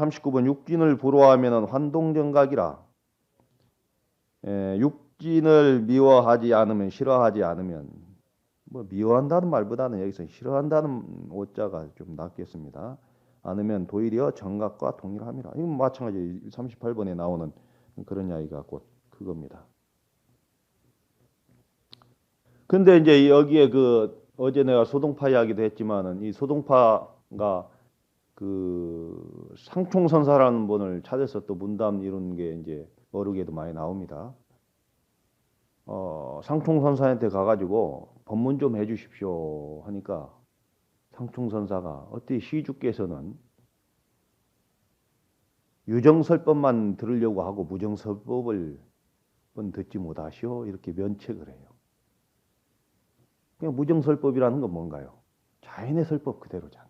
39번 육진을 부러워하면 환동정각이라. 에, 육진을 미워하지 않으면 싫어하지 않으면 뭐 미워한다는 말보다는 여기서 싫어한다는 오자가 좀 낫겠습니다. 않으면 도리어 정각과 동일함이라. 이건 마찬가지 38번에 나오는 그런 이야기가 곧 그겁니다. 근데 이제 여기에 그 어제 내가 소동파 이야기도 했지만은 이 소동파가 그 상총선사라는 분을 찾아서 또 문담 이런 게 이제 어록에도 많이 나옵니다. 어, 상총선사한테 가가지고 법문 좀 해주십시오 하니까 상총선사가 어때 시주께서는 유정설법만 들으려고 하고 무정설법을 듣지 못하시오 이렇게 면책을 해요. 그냥 무정설법이라는 건 뭔가요? 자연의 설법 그대로잖아요.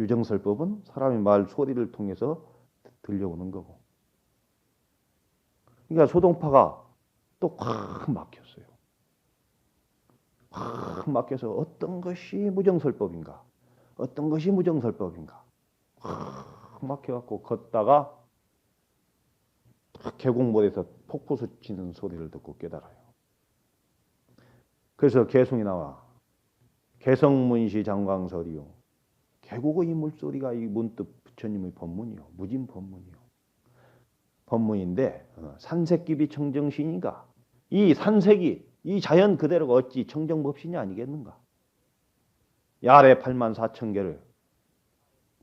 유정설법은 사람의 말 소리를 통해서 들려오는 거고. 그러니까 소동파가 또 확 막혔어요. 확 막혀서 어떤 것이 무정설법인가? 어떤 것이 무정설법인가? 확 막혀갖고 걷다가 계곡물에서 폭포수 치는 소리를 듣고 깨달아요. 그래서 개송이 나와 개성문시 장광설이요. 계곡의 이 물소리가 이 문득 부처님의 법문이요. 무진 법문이요. 법문인데 어, 산색기비 청정신인가? 이 산색이 이 자연 그대로가 어찌 청정법신이 아니겠는가? 야래 8만 4천 개를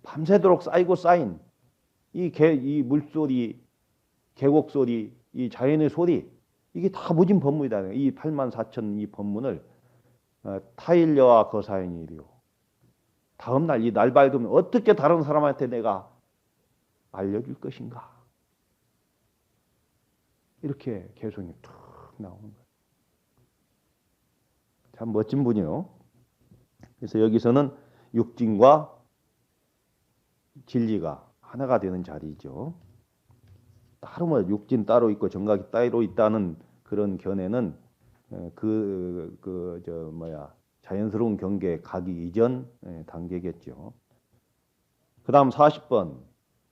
밤새도록 쌓이고 쌓인 이, 개, 이 물소리, 계곡 소리, 이 자연의 소리 이게 다 무진 법문이다. 이 8만 4천 이 법문을 어, 타일려와 거사인이 이리요. 다음 날 이 날 밝으면 어떻게 다른 사람한테 내가 알려줄 것인가? 이렇게 개성이 툭 나오는 거예요. 참 멋진 분이요. 그래서 여기서는 육진과 진리가 하나가 되는 자리죠. 따로 뭐 육진 따로 있고 정각이 따로 있다는 그런 견해는 그 그 저 뭐야 자연스러운 경계에 가기 이전 단계겠죠. 그 다음 40번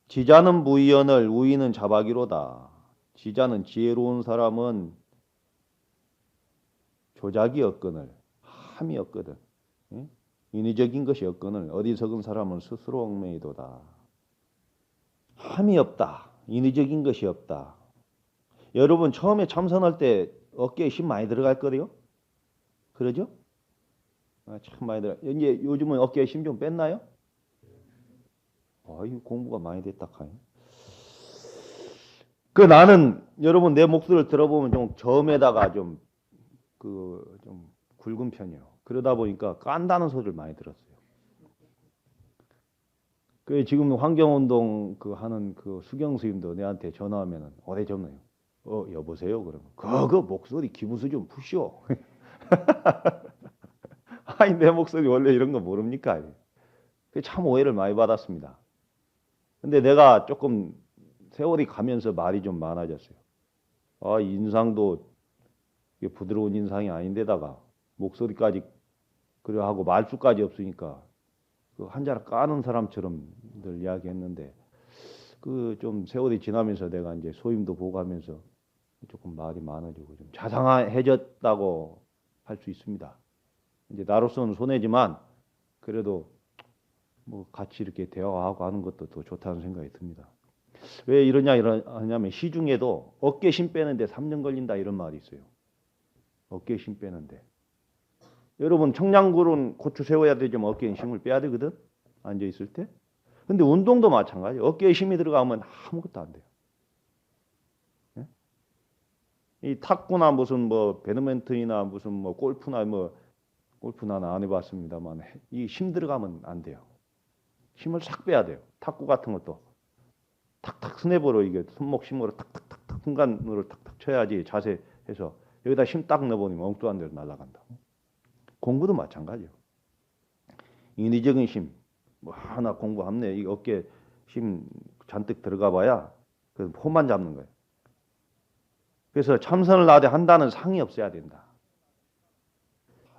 지자는 무의연을 우의는 자박이로다. 지자는 지혜로운 사람은 조작이 없거늘 함이 없거든. 인위적인 것이 없거늘 어리석은 사람은 스스로 얽매이도다. 함이 없다. 인위적인 것이 없다. 여러분 처음에 참선할 때 어깨에 힘 많이 들어갈 거래요? 그러죠? 아, 참 많이 들어. 이제 요즘은 어깨에 힘 좀 뺐나요? 아이 공부가 많이 됐다 카이. 그 나는 여러분 내 목소리를 들어보면 좀 저음에다가 좀 그 좀 굵은 편이에요. 그러다 보니까 깐다는 소리를 많이 들었어요. 그 지금 환경운동 그 하는 그 수경 스님도 내한테 전화하면은 어디 전화요? 어 여보세요 그러면 그거 목소리 기부수 좀 푸시오. 아니 내 목소리 원래 이런 거 모릅니까? 참 오해를 많이 받았습니다. 근데 내가 조금 세월이 가면서 말이 좀 많아졌어요. 아 인상도 부드러운 인상이 아닌데다가 목소리까지 그래 하고 말수까지 없으니까 그 한자를 까는 사람처럼 늘 이야기했는데 그 좀 세월이 지나면서 내가 이제 소임도 보고 하면서 조금 말이 많아지고 좀 자상해졌다고 할 수 있습니다. 이제 나로서는 손해지만 그래도 뭐 같이 이렇게 대화하고 하는 것도 더 좋다는 생각이 듭니다. 왜 이러냐 이러냐면 시중에도 어깨 힘 빼는데 3년 걸린다 이런 말이 있어요. 어깨 힘 빼는데 여러분 청량굴은 고추 세워야 되지만 어깨에 힘을 빼야 되거든 앉아 있을 때. 근데 운동도 마찬가지. 어깨에 힘이 들어가면 아무것도 안 돼요. 네? 이 탁구나 무슨 뭐 배드민턴이나 무슨 뭐 골프나 뭐 골프나 안 해봤습니다만 이 힘 들어가면 안 돼요. 힘을 싹 빼야 돼요. 탁구 같은 것도 탁탁 스냅으로 이게 손목 힘으로 탁탁탁탁 순간으로 탁탁 쳐야지 자세 해서 여기다 힘 딱 넣어보면 엉뚱한 데로 날아간다. 공부도 마찬가지요. 인위적인 힘, 뭐 하나 공부하네. 이 어깨 힘 잔뜩 들어가 봐야 그 폼만 잡는 거예요. 그래서 참선을 나한테 한다는 상이 없어야 된다.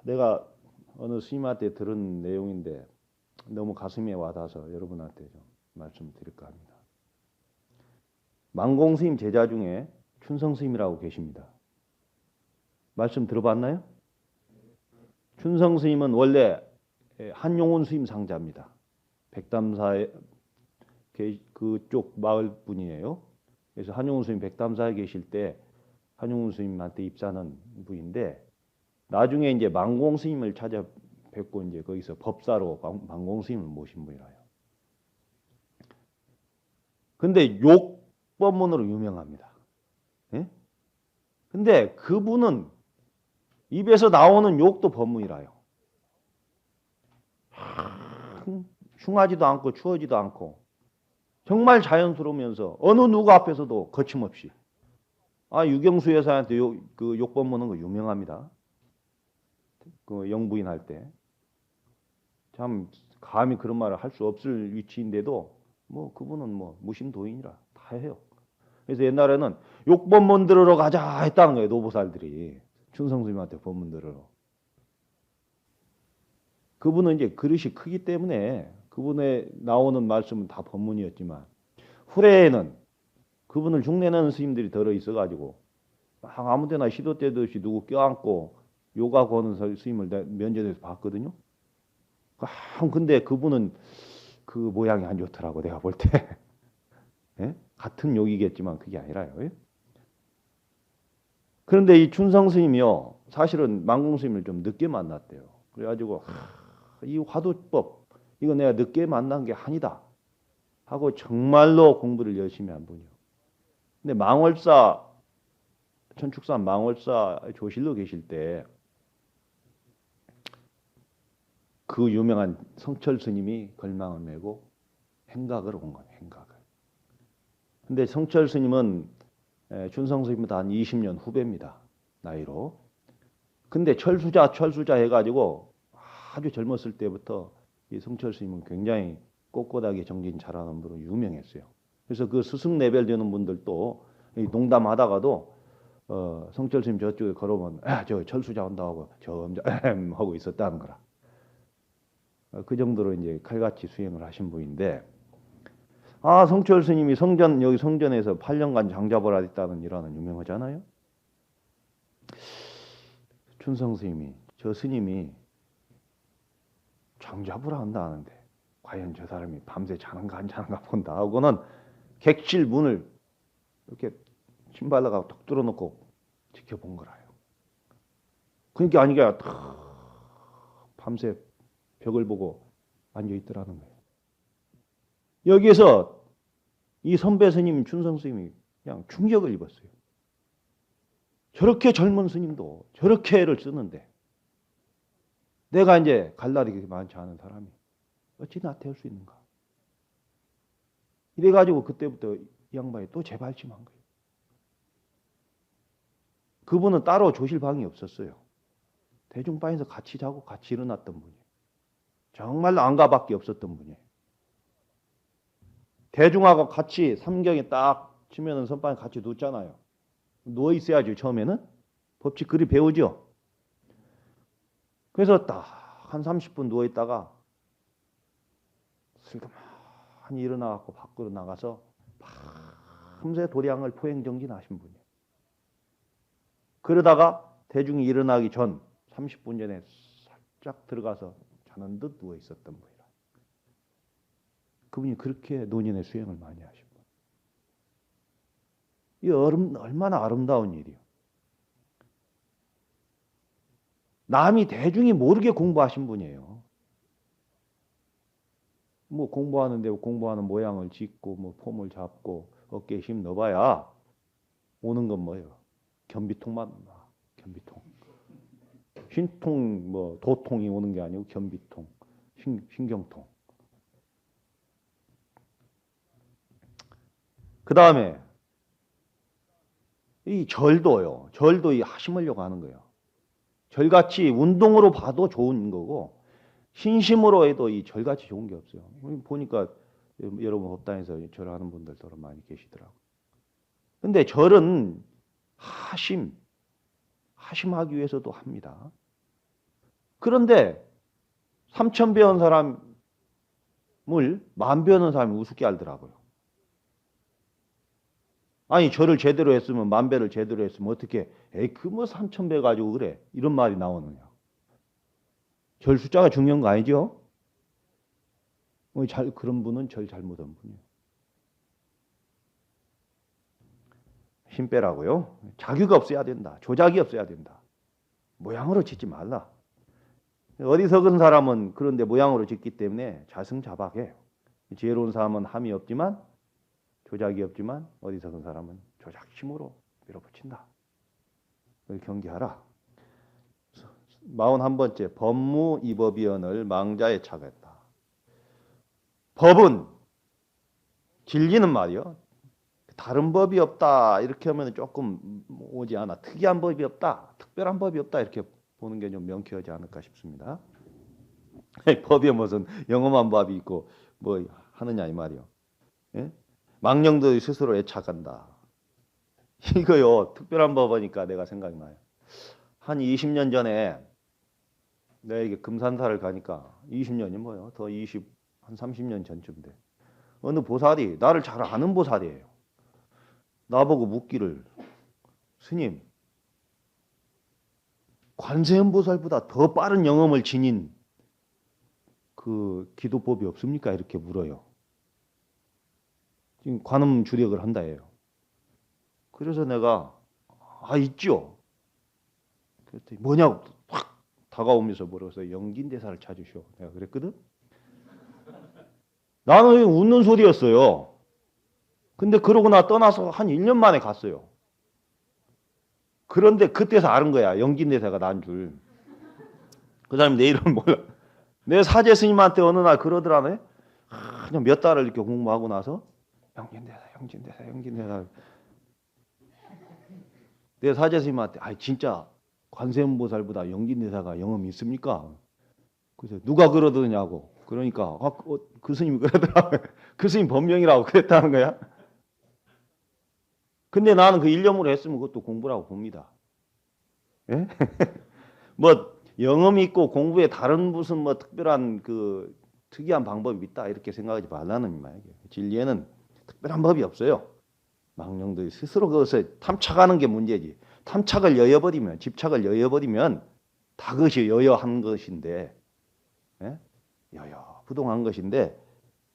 내가 어느 스님한테 들은 내용인데 너무 가슴에 와닿아서 여러분한테 좀 말씀드릴까 합니다. 망공 스님 제자 중에 춘성 스님이라고 계십니다. 말씀 들어봤나요? 춘성 스님은 원래 한용운 스님 상자입니다. 백담사의 계- 그쪽 마을 분이에요. 그래서 한용운 스님 백담사에 계실 때 한용운 스님한테 입사하는 분인데 나중에 이제 망공 스님을 찾아 뵙고 이제 거기서 법사로 망- 망공 스님을 모신 분이라요. 근데 욕 법문으로 유명합니다. 예? 근데 그분은 입에서 나오는 욕도 법문이라요. 흠, 흉하지도 않고 추하지도 않고 정말 자연스러우면서 어느 누구 앞에서도 거침없이 아 유경수 여사한테 욕, 그 욕법문은 거 유명합니다. 그 영부인 할 때 참 감히 그런 말을 할 수 없을 위치인데도 뭐 그분은 뭐 무신도인이라 다 해요. 그래서 옛날에는 욕법문 들으러 가자 했다는 거예요 노보살들이 춘성스님한테 법문 들으러. 그분은 이제 그릇이 크기 때문에 그분의 나오는 말씀은 다 법문이었지만 후래에는 그분을 흉내내는 스님들이 들어 있어가지고 막 아무데나 시도 때도 없이 누구 껴안고 요가 서- 스님을 내- 면전에서 봤거든요. 아, 근데 그분은 그 모양이 안 좋더라고 내가 볼 때. 예? 같은 욕이겠지만 그게 아니라요. 예? 그런데 이 춘성 스님이요 사실은 망공 스님을 좀 늦게 만났대요. 그래가지고 하, 이 화두법 이거 내가 늦게 만난 게 아니다 하고 정말로 공부를 열심히 한 분이요. 근데 망월사 천축산 망월사 조실로 계실 때 그 유명한 성철 스님이 걸망을 메고 행각을 온 거예요. 행각을. 근데 성철 스님은 에, 춘성 스님보다 한 20년 후배입니다. 나이로. 근데 철수자 철수자 해가지고 아주 젊었을 때부터 이 성철 스님은 굉장히 꼿꼿하게 정진 잘하는 분으로 유명했어요. 그래서 그 스승 레벨 되는 분들도 이 농담하다가도 어, 성철 스님 저쪽에 걸어오면 아, 저 철수자 온다 하고 점점 하고 있었다는 거라. 어, 그 정도로 이제 칼같이 수행을 하신 분인데 아 성철 스님이 성전 여기 성전에서 8년간 장잡을 하셨다는 일화는 유명하잖아요. 춘성 스님이 저 스님이 장잡을 한다 하는데 과연 저 사람이 밤새 자는가 안 자는가 본다 하고는 객실 문을 이렇게 신발라가 톡 뚫어놓고 지켜본 거라요. 그러니까 아니게 탁 밤새 벽을 보고 앉아 있더라는 거예요. 여기에서 이 선배 스님 춘성 스님이 그냥 충격을 입었어요. 저렇게 젊은 스님도 저렇게 애를 쓰는데 내가 이제 갈 날이 그렇게 많지 않은 사람이 어찌 나태할 수 있는가? 이래가지고 그때부터 이 양반이 또 재발침한 거예요. 그분은 따로 조실 방이 없었어요. 대중방에서 같이 자고 같이 일어났던 분이에요. 정말로 안가밖에 없었던 분이에요. 대중하고 같이 삼경에 딱 치면은 선방에 같이 눕잖아요. 누워 있어야죠 처음에는 법칙 그리 배우죠. 그래서 딱 한 30분 누워 있다가 슬그머니 일어나 갖고 밖으로 나가서 밤새 도량을 포행 정진하신 분이에요. 그러다가 대중이 일어나기 전 30분 전에 살짝 들어가서 자는 듯 누워 있었던 분이라. 그분이 그렇게 노년의 수행을 많이 하신 분. 이 얼음, 얼마나 아름다운 일이요. 남이 대중이 모르게 공부하신 분이에요. 뭐 공부하는데 공부하는 모양을 짓고 뭐 폼을 잡고 어깨에 힘 넣어봐야 오는 건 뭐예요? 겸비통만 나. 겸비통. 신통 뭐 도통이 오는 게 아니고 겸비통, 신, 신경통. 그 다음에 이 절도요. 절도 이 하심으려고 하는 거예요. 절같이 운동으로 봐도 좋은 거고 신심으로 해도 이 절같이 좋은 게 없어요. 보니까 여러분 법당에서 절하는 분들 더러 많이 계시더라고. 근데 절은 하심, 하심하기 위해서도 합니다. 그런데 삼천 배운 사람을 만 배우는 사람이 우습게 알더라고요. 아니 절을 제대로 했으면 만 배를 제대로 했으면 어떻게 에이 그뭐 삼천 배 가지고 그래 이런 말이 나오느냐 절 숫자가 중요한 거 아니죠? 어, 잘 그런 분은 절 잘못한 분이에요. 힘 빼라고요? 자규가 없어야 된다. 조작이 없어야 된다. 모양으로 짓지 말라. 어리석은 사람은 그런데 모양으로 짓기 때문에 자승자박해. 지혜로운 사람은 함이 없지만 조작이 없지만 어리석은 사람은 조작심으로 밀어붙인다. 경계하라. 41번째 법무 이법위원을 망자에 차겠다. 법은 진리는 말이요. 다른 법이 없다 이렇게 하면 조금 오지 않아. 특이한 법이 없다, 특별한 법이 없다 이렇게 보는 게 좀 명쾌하지 않을까 싶습니다. 법에 무슨 영험한 법이 있고 뭐 하느냐 이 말이요. 예? 망령도 스스로 애착한다. 이거요 특별한 법이니까 내가 생각이 나요. 한 20년 전에 내가 이게 금산사를 가니까 20년이 뭐요? 더 20, 한 30년 전쯤 돼. 어느 보살이 나를 잘 아는 보살이에요. 나보고 묻기를 스님 관세음 보살보다 더 빠른 영험을 지닌 그 기도법이 없습니까? 이렇게 물어요. 지금 관음 주력을 한다예요. 그래서 내가 아 있죠. 그랬더니 뭐냐고 확 다가오면서 물어서 영긴 대사를 찾으시오. 내가 그랬거든. 나는 웃는 소리였어요. 근데 그러고 나 떠나서 한 1년 만에 갔어요. 그런데 그때서 아는 거야. 영긴대사가 난 줄. 그 사람이 내 이름 몰라. 내 사제 스님한테 어느 날 그러더라네. 아, 그냥 몇 달을 이렇게 공부하고 나서 영긴대사, 영긴대사, 영긴대사. 내 사제 스님한테 아 진짜 관세음보살보다 영긴대사가 영험이 있습니까? 그래서 누가 그러더냐고. 그러니까 아, 그, 어, 그 스님이 그러더라고요. 그 스님 법명이라고 그랬다는 거야. 근데 나는 그 일념으로 했으면 그것도 공부라고 봅니다. 예? 뭐 영험이 있고 공부에 다른 무슨 뭐 특별한 그 특이한 방법이 있다 이렇게 생각하지 말라는 말이에요. 진리에는 특별한 법이 없어요. 망령들이 스스로 그것을 탐착하는 게 문제지. 탐착을 여여버리면 집착을 여여버리면 다 그것이 여여한 것인데 예? 여여 부동한 것인데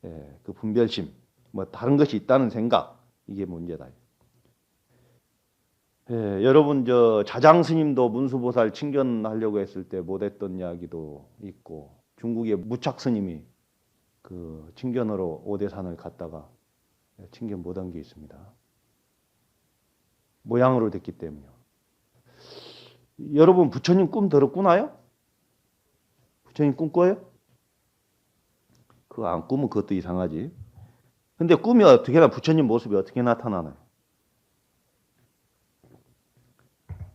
예, 그 분별심 뭐 다른 것이 있다는 생각 이게 문제다. 예, 여러분 저 자장 스님도 문수보살 칭견하려고 했을 때 못했던 이야기도 있고 중국의 무착 스님이 그 칭견으로 오대산을 갔다가 칭견 못한 게 있습니다. 모양으로 됐기 때문이요. 여러분 부처님 꿈 들었구나요? 부처님 꿈 꿔요? 그거 안 꾸면 그것도 이상하지. 근데 꿈이 어떻게나 부처님 모습이 어떻게 나타나나요?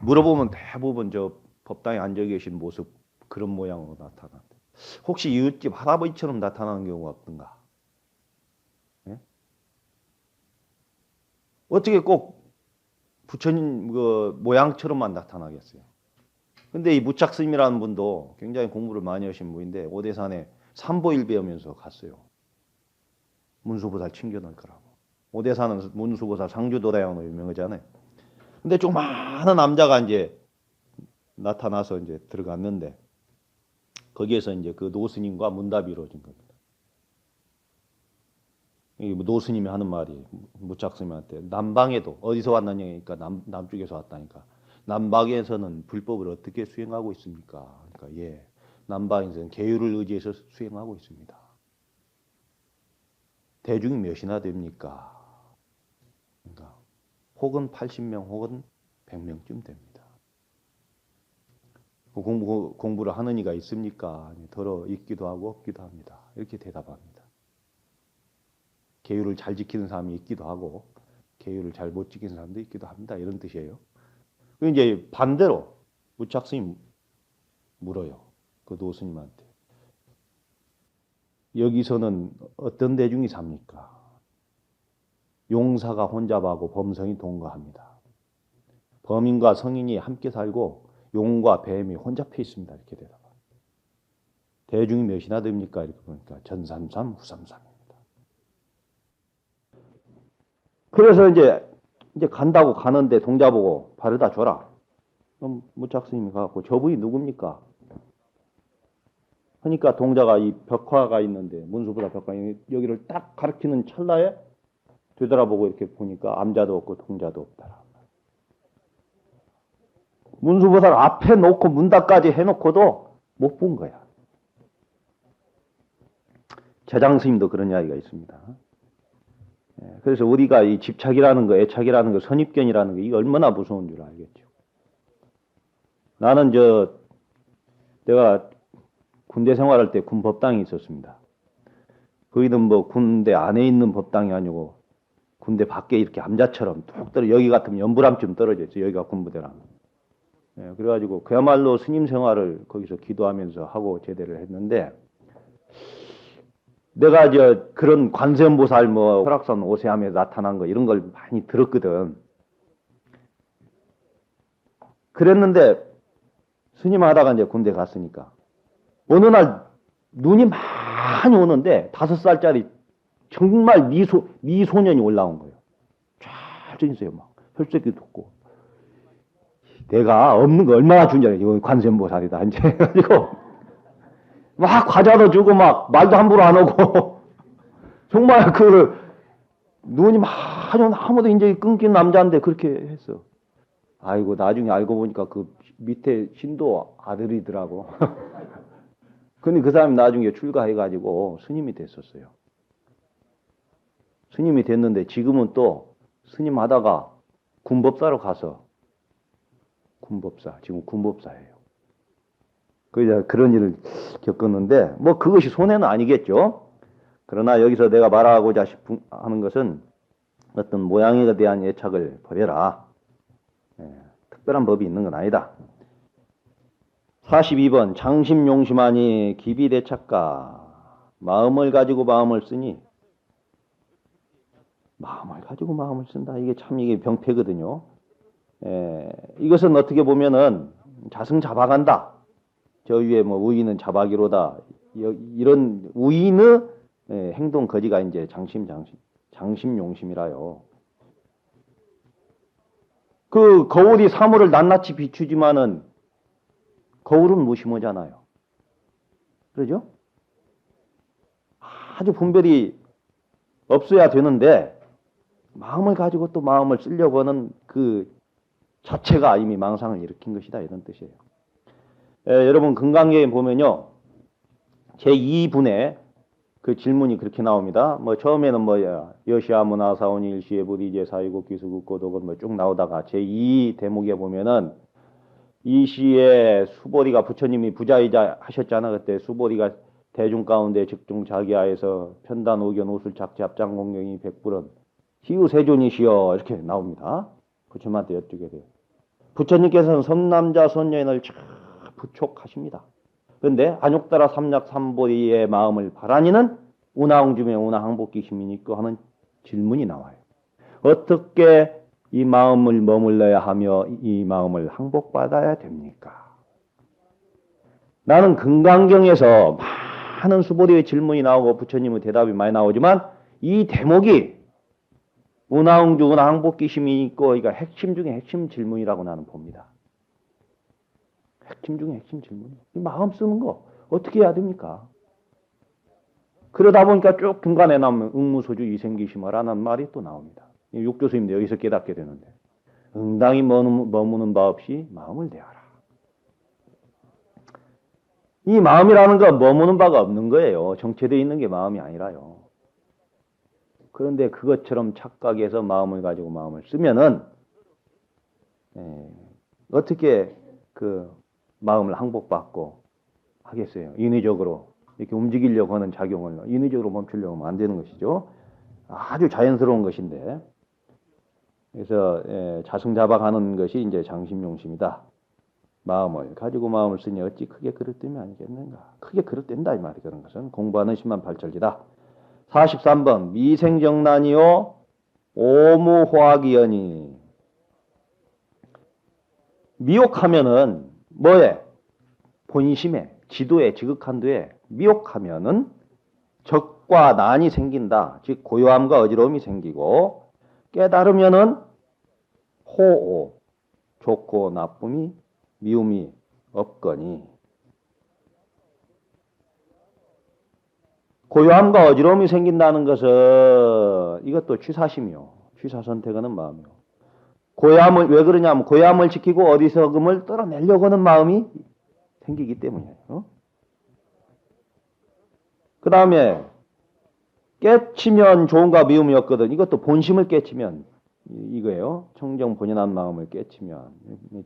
물어보면 대부분 저 법당에 앉아 계신 모습 그런 모양으로 나타난다. 혹시 이웃집 할아버지처럼 나타나는 경우가 없던가? 예? 어떻게 꼭 부처님 그 모양처럼만 나타나겠어요? 근데 이 무착 스님이라는 분도 굉장히 공부를 많이 하신 분인데 오대산에 삼보일 배우면서 갔어요. 문수보살 칭견할 거라고. 오대산은 문수보살 상주도다양으로 유명하잖아요. 근데 조그마한 남자가 이제 나타나서 이제 들어갔는데 거기에서 이제 그 노스님과 문답이 이루어진 겁니다. 이 노스님이 하는 말이 무착스님한테 남방에도 어디서 왔느냐니까 남 남쪽에서 왔다니까 남방에서는 불법을 어떻게 수행하고 있습니까? 그러니까 예 남방에서는 계율을 의지해서 수행하고 있습니다. 대중이 몇이나 됩니까? 그러니까 혹은 80명 혹은 100명쯤 됩니다. 그 공부, 공부를 하는 이가 있습니까? 더러 있기도 하고 없기도 합니다. 이렇게 대답합니다. 계율을 잘 지키는 사람이 있기도 하고 계율을 잘 못 지키는 사람도 있기도 합니다. 이런 뜻이에요. 그 이제 반대로 무착스님 물어요. 그 노스님한테. 여기서는 어떤 대중이 삽니까? 용사가 혼자 하고 범성이 동거합니다. 범인과 성인이 함께 살고 용과 뱀이 혼잡해 있습니다. 이렇게 대답합니다. 대중이 몇이나 됩니까? 이렇게 보니까 전삼삼, 후삼삼입니다. 그래서 이제 이제 간다고 가는데 동자 보고 바르다 줘라. 그럼 무착 스님이 가갖고 저분이 누굽니까? 그러니까 동자가 이 벽화가 있는데 문수보다 벽화 여기를 딱 가리키는 찰나에 되돌아보고 이렇게 보니까 암자도 없고 동자도 없더라. 문수보살 앞에 놓고 문답까지 해놓고도 못 본 거야. 재장 스님도 그런 이야기가 있습니다. 예, 그래서 우리가 이 집착이라는 거, 애착이라는 거, 선입견이라는 거, 이게 얼마나 무서운 줄 알겠죠. 나는 저, 내가 군대 생활할 때 군 법당이 있었습니다. 거기는 뭐 군대 안에 있는 법당이 아니고 군대 밖에 이렇게 암자처럼 툭 떨어, 여기 같으면 연불암쯤 떨어져 있어요. 여기가 군부대랑. 예, 그래가지고 그야말로 스님 생활을 거기서 기도하면서 하고 제대를 했는데, 내가 저 그런 관세음보살 뭐 설악산 오세암에 나타난 거 이런 걸 많이 들었거든. 그랬는데 스님 하다가 이제 군대 갔으니까 어느 날 눈이 많이 오는데 다섯 살짜리 정말 미소 미소년이 올라온 거예요. 쫙 있어요, 막 혈색이 돋고. 내가 없는 거 얼마나 알아요. 이거 관세음보살이다 이제 그리고 막 과자도 주고 막 말도 함부로 안 하고 정말 그 눈이 온 아무도 이제 끊긴 남자인데 그렇게 했어. 아이고 나중에 알고 보니까 그 밑에 신도 아들이더라고. 근데 그 사람이 나중에 출가해가지고 스님이 됐었어요. 스님이 됐는데 지금은 또 스님 하다가 군법사로 가서 군법사 지금 군법사예요. 그 그런 일을 겪었는데 뭐 그것이 손해는 아니겠죠. 그러나 여기서 내가 말하고자 싶은 하는 것은 어떤 모양에 대한 애착을 버려라. 예, 특별한 법이 있는 건 아니다. 42번 장심용심하니 기비대착가 마음을 가지고 마음을 쓰니 마음을 가지고 마음을 쓴다. 이게 참 이게 병폐거든요. 예, 이것은 어떻게 보면은 자승 잡아간다. 저 위에 뭐 우인은. 여- 이런 우인의 예, 행동 거지가 이제 장심 장심 장심 용심이라요. 그 거울이 사물을 낱낱이 비추지만은 거울은 무심하잖아요. 그러죠? 아주 분별이 없어야 되는데 마음을 가지고 또 마음을 쓰려고 하는 그 자체가 이미 망상을 일으킨 것이다 이런 뜻이에요. 에, 여러분 건강계에 보면요 제 2분에 그 질문이 그렇게 나옵니다. 뭐 처음에는 뭐야 여시아 문화사원이 일시에 부리제 사이고 기수국고독은 뭐 쭉 나오다가 제 2 대목에 보면은 이 시에 수보리가 부처님이 부자이자 하셨잖아 그때 수보리가 대중 가운데 즉중 자기하에서 편단 오견 옷을 작지 합장 공경이 백불은 희우 세존이시여 이렇게 나옵니다. 부처님한테 여쭈게 돼요. 부처님께서는 선남자 선여인을 참 부촉하십니다. 그런데 안욕따라 삼약 삼보리의 마음을 바라니는 운하홍중에 운하항복기심이 있고 하는 질문이 나와요. 어떻게 이 마음을 머물러야 하며 이 마음을 항복받아야 됩니까? 나는 금강경에서 많은 수보리의 질문이 나오고 부처님의 대답이 많이 나오지만 이 대목이 운하홍주 운하항복기심이 있고 그러니까 핵심 중에 핵심 질문이라고 나는 봅니다. 핵심 중에 핵심 질문. 이 마음 쓰는 거 어떻게 해야 됩니까? 그러다 보니까 쭉 중간에 나오면 응무소주 이생기심하라는 말이 또 나옵니다. 이 육조스님도 여기서 깨닫게 되는데 응당히 머무는 바 없이 마음을 대하라. 이 마음이라는 건 머무는 바가 없는 거예요. 정체되어 있는 게 마음이 아니라요. 그런데 그것처럼 착각해서 마음을 가지고 마음을 쓰면은 에, 어떻게 그 마음을 항복받고 하겠어요. 인위적으로 이렇게 움직이려고 하는 작용을 인위적으로 멈추려고 하면 안 되는 것이죠. 아주 자연스러운 것인데 그래서 예, 자승자박하는 것이 이제 장심용심이다. 마음을 가지고 마음을 쓰니 어찌 크게 그릇되면 아니겠는가. 크게 그릇된다 이 말이 그런 것은 공부하는 심만 발절지다. 43번 미생정난이요 오무화기연이. 미혹하면은 뭐에? 본심에 지도에 지극한도에 미혹하면은 적과 난이 생긴다. 즉 고요함과 어지러움이 생기고 깨달으면은 호오 좋고 나쁨이 미움이 없거니 고요함과 어지러움이 생긴다는 것은 이것도 취사심이요. 취사 선택하는 마음이요. 고요함을 왜 그러냐면 고요함을 지키고 어리석음을 떨어내려고 하는 마음이 생기기 때문이에요. 그 다음에 깨치면 좋은가 미움이 없거든. 이것도 본심을 깨치면 이- 이거예요. 청정 본연한 마음을 깨치면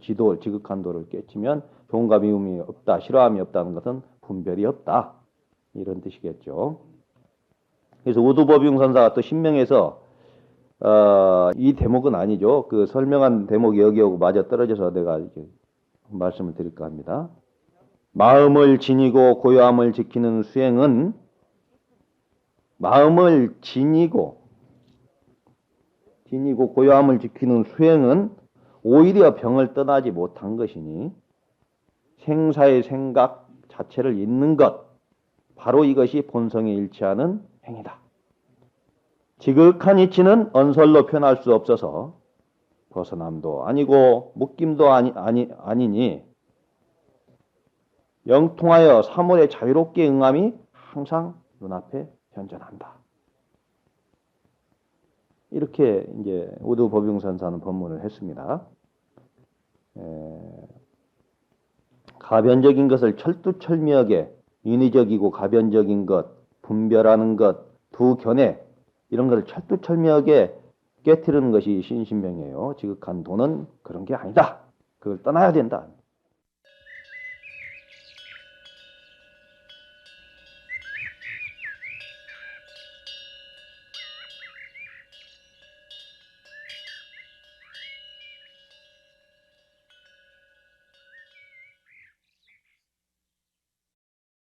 지도 지극한 도를 깨치면 좋은가 미움이 없다. 싫어함이 없다는 것은 분별이 없다. 이런 뜻이겠죠. 그래서 우두법용 선사가 또 신명에서 어, 이 대목은 아니죠. 그 설명한 대목이 여기하고 맞아 떨어져서 내가 이제 말씀을 드릴까 합니다. 마음을 지니고 고요함을 지키는 수행은 마음을 지니고 지니고 고요함을 지키는 수행은 오히려 병을 떠나지 못한 것이니 생사의 생각 자체를 잊는 것 바로 이것이 본성에 일치하는 행위다. 지극한 이치는 언설로 표현할 수 없어서 벗어남도 아니고 묶임도 아니, 아니, 아니니 영통하여 사물에 자유롭게 응함이 항상 눈앞에 현존한다. 이렇게 이제 우두 법용선사는 법문을 했습니다. 에, 가변적인 것을 철두철미하게 인위적이고 가변적인 것, 분별하는 것, 두 견해 이런 것을 철두철미하게 깨트리는 것이 신신명이에요. 지극한 도는 그런 게 아니다. 그걸 떠나야 된다.